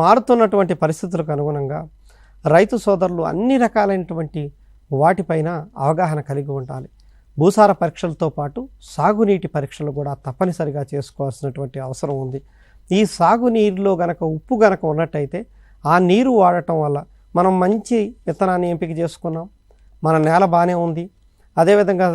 మారుతున్నటువంటి పరిస్థితులకు అనుగుణంగా రైతు సోదరులు అన్ని రకాలైనటువంటి వాటిపైన అవగాహన కలిగి ఉండాలి. భూసార పరీక్షలతో పాటు సాగునీటి పరీక్షలు కూడా తప్పనిసరిగా చేసుకోవాల్సినటువంటి అవసరం ఉంది. ఈ సాగునీరులో గనక ఉప్పు గనక ఉన్నట్టయితే ఆ నీరు వాడటం వల్ల మనం మంచి విత్తనాన్ని ఎంపిక చేసుకున్నాం. మన నేల బాగానే ఉంది. అదేవిధంగా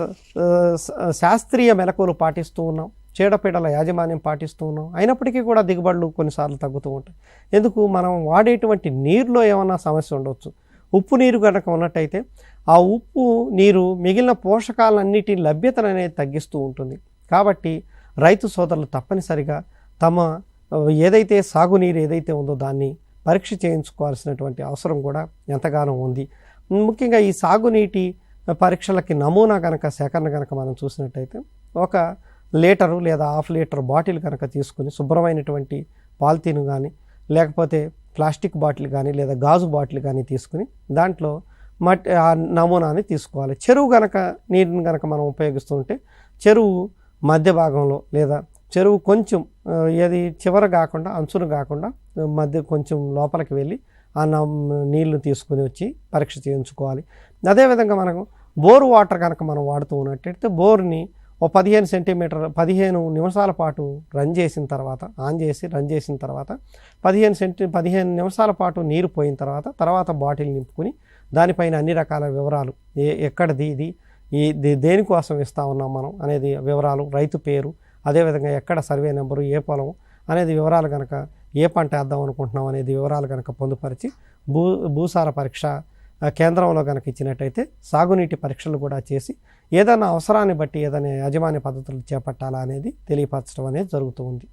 శాస్త్రీయ మెలకువలు పాటిస్తూ ఉన్నాం. చీడపీడల యాజమాన్యం పాటిస్తూ ఉన్నాం. అయినప్పటికీ కూడా దిగుబడులు కొన్నిసార్లు తగ్గుతూ ఉంటాయి. ఎందుకు? మనం వాడేటువంటి నీరులో ఏమైనా సమస్య ఉండవచ్చు ఉప్పు నీరు కనుక ఉన్నట్టయితే ఆ ఉప్పు నీరు మిగిలిన పోషకాలన్నిటి లభ్యతను అనేది తగ్గిస్తూ ఉంటుంది. కాబట్టి రైతు సోదరులు తప్పనిసరిగా తమ ఏదైతే సాగునీరు ఏదైతే ఉందో దాన్ని పరీక్ష చేయించుకోవాల్సినటువంటి అవసరం కూడా ఎంతగానో ఉంది. ముఖ్యంగా ఈ సాగునీటి పరీక్షలకి నమూనా కనుక సేకరణ కనుక మనం చూసినట్టయితే ఒక లీటరు లేదా హాఫ్ లీటర్ బాటిల్ కనుక తీసుకుని శుభ్రమైనటువంటి పాలిథీన్ కానీ లేకపోతే ప్లాస్టిక్ బాటిల్ కానీ లేదా గాజు బాటిల్ కానీ తీసుకుని దాంట్లో మట్టి ఆ నమూనాని తీసుకోవాలి. చెరువు కనుక నీటిని కనుక మనం ఉపయోగిస్తుంటే చెరువు మధ్య భాగంలో లేదా చెరువు కొంచెం ఏది చివర కాకుండా అంచును కాకుండా మధ్య కొంచెం లోపలికి వెళ్ళి ఆ నీళ్ళు తీసుకుని వచ్చి పరీక్ష చేయించుకోవాలి. అదేవిధంగా మనకు బోర్ వాటర్ కనుక మనం వాడుతూ ఉన్నట్టయితే బోర్ని ఓ పదిహేను సెంటీమీటర్ పదిహేను నిమిషాల పాటు రన్ చేసిన తర్వాత ఆన్ చేసి రన్ చేసిన తర్వాత పదిహేను సెంటీ పదిహేను నిమిషాల పాటు నీరు పోయిన తర్వాత తర్వాత బాటిల్ నింపుకుని దానిపైన అన్ని రకాల వివరాలు ఏ ఎక్కడిది ఇది ఈ దే- దేనికోసం ఇస్తా ఉన్నాం మనం అనేది వివరాలు రైతు పేరు అదేవిధంగా ఎక్కడ సర్వే నెంబరు ఏ పొలం అనేది వివరాలు కనుక ఏ పంట వేద్దాం అనుకుంటున్నాం అనేది వివరాలు కనుక పొందుపరిచి భూ భూసార పరీక్ష కేంద్రంలో కనుక ఇచ్చినట్టయితే సాగునీటి పరీక్షలు కూడా చేసి ఏదైనా అవసరాన్ని బట్టి ఏదైనా యాజమాన్య పద్ధతులు చేపట్టాలా అనేది తెలియపరచడం అనేది జరుగుతూ ఉంది.